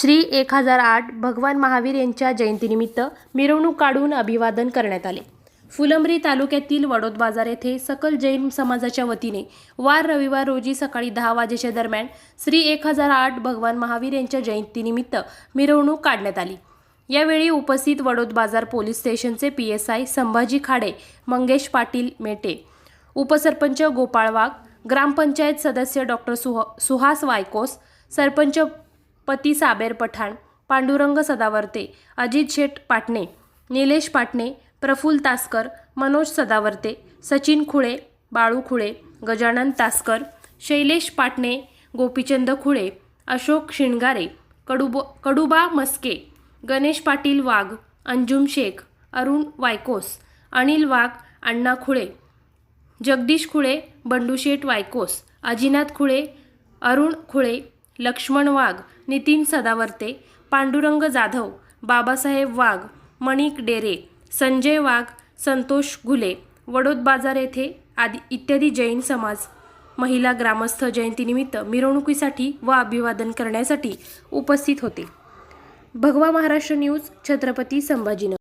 श्री एक हजार आठ भगवान महावीर यांच्या जयंतीनिमित्त मिरवणूक काढून अभिवादन करण्यात आले. फुलंब्री तालुक्यातील वडोद बाजार येथे सकल जैन समाजाच्या वतीने वार रविवार रोजी सकाळी दहा वाजेच्या दरम्यान श्री एक हजार आठ भगवान महावीर यांच्या जयंतीनिमित्त मिरवणूक काढण्यात आली. यावेळी उपस्थित वडोद बाजार पोलीस स्टेशनचे P S I Sambhaji Khade Mangesh Patil Mete उपसरपंच गोपाळ वाघ ग्रामपंचायत सदस्य डॉक्टर सुह सुहास वायकोस सरपंच पती साबेर पठाण पांडुरंग सदावर्ते अजित शेठ पाटणे निलेश पाटणे प्रफुल तासकर मनोज सदावर्ते सचिन खुळे बाळू खुळे गजानन तासकर शैलेश पाटणे गोपीचंद खुळे अशोक शिणगारे कडुब कडुबा मस्के गणेश पाटील वाघ अंजुम शेख अरुण वायकोस अनिल वाघ अण्णा खुळे जगदीश खुळे बंडूशेठ वायकोस अजिनाथ खुळे अरुण खुळे लक्ष्मण वाघ नितीन सदावर्ते पांडुरंग जाधव बाबासाहेब वाघ मणिक डेरे संजय वाघ संतोष घुले वडोद बाजार येथे आदी इत्यादी जैन समाज महिला ग्रामस्थ जयंतीनिमित्त मिरवणुकीसाठी व अभिवादन करण्यासाठी उपस्थित होते. भगवा महाराष्ट्र न्यूज छत्रपती संभाजीनगर.